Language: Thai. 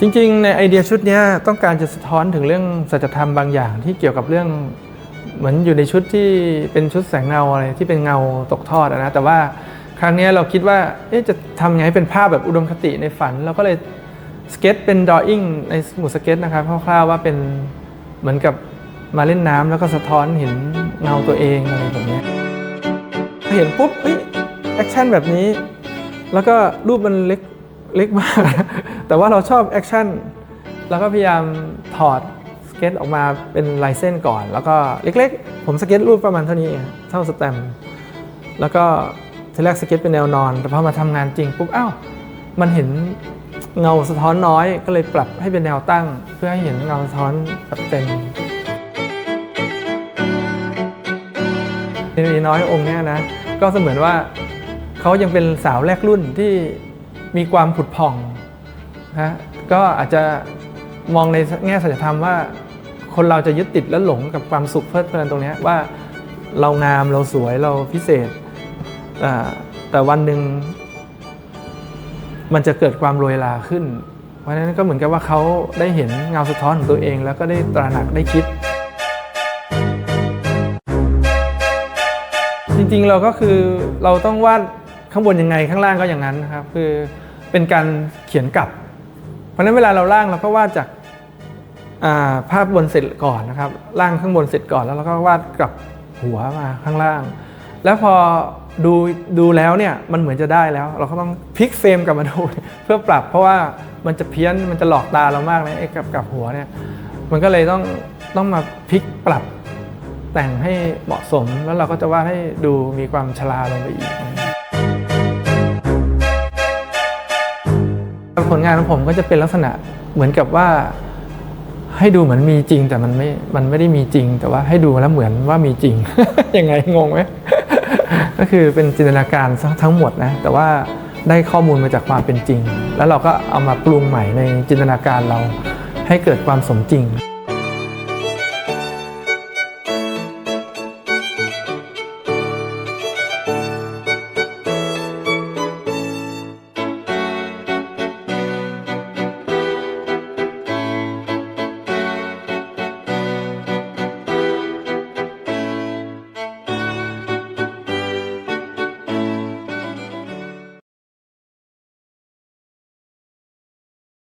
จริงๆ ในไอเดียชุดนี้ต้องการจะสะท้อนถึงเรื่องสัจธรรมบางอย่างที่เกี่ยวกับเรื่องเหมือนอยู่ในชุดที่เป็นชุดแสงเงาอะไรที่เป็นเงาตกทอดนะแต่ว่าครั้งนี้เราคิดว่าจะทำไงให้เป็นภาพแบบอุดมคติในฝันเราก็เลยสเก็ตเป็นดออิ่งในสมุดสเก็ตนะครับคร่าวๆว่าเป็นเหมือนกับมาเล่นน้ำแล้วก็สะท้อนเห็นเงาตัวเองอะไรแบบนี้เห็นปุ๊บเอ้ยแอคชั่นแบบนี้ แล้วก็รูปมันเล็ก เล็กมาก แต่ว่าเราชอบแอคชั่นแล้วก็พยายามถอดสเก็ตออกมาเป็นลายเส้นก่อน แล้วก็เล็กๆ ผมสเก็ตรูปประมาณเท่านี้เท่าสแตมแล้วก็ทีแรกสเก็ตเป็นแนวนอน แต่พอมาทำงานจริงปุ๊บอ้าวมันเห็นเงาสะท้อนน้อยก็เลยปรับให้เป็นแนวตั้ง เพื่อให้เห็นเงาสะท้อนแบบเต็มในน้อยองค์เนี้ยนะ ก็เสมือนว่าเขายังเป็นสาวแรกรุ่นที่ มีความผุดผ่องนะก็อาจจะมองในแง่สัจธรรมว่า คนเราจะยึดติดและหลงกับความสุขเพลิดเพลินตรงนี้ว่าเรางามเราสวยเราพิเศษ แต่วันหนึ่งมันจะเกิดความโรยลาขึ้น เพราะฉะนั้นก็เหมือนกับว่าเขาได้เห็นเงาสะท้อนของตัวเอง แล้วก็ได้ตระหนักได้คิด จริงๆเราก็คือเราต้องวาด ข้างบนยังไงข้างล่างก็อย่างนั้นนะครับคือเป็นการเขียนกลับ เพราะฉะนั้นเวลาเราล่างเราก็วาดจากาภาพบนเสร็จก่อนนะครับล่างข้างบนเสร็จก่อนแล้วเราก็วาดกลับหัวมาข้างล่าง แล้วพอดูดูแล้วเนี่ยมันเหมือนจะได้แล้ว เราก็ต้องพลิกเฟรมกลับมาดูเพื่อปรับ เพราะว่ามันจะเพี้ยนมันจะหลอกตาเรามากเลยไอ้กับกับหัวเนี่ยมันก็เลยต้องต้องมาพลิกปรับแต่งให้เหมาะสมแล้วเราก็จะวาดให้ดูมีความชราลงไปอีก ผลงานของผมก็จะเป็นลักษณะเหมือนกับว่า ให้ดูเหมือนมีจริง แต่มันไม่ มันไม่ได้มีจริง แต่ว่าให้ดูแล้วเหมือนว่ามีจริง ยังไงงงไหมก็คือเป็นจินตนาการทั้งหมดนะ แต่ว่าได้ข้อมูลมาจากความเป็นจริง แล้วเราก็เอามาปรุงใหม่ในจินตนาการเราให้เกิดความสมจริง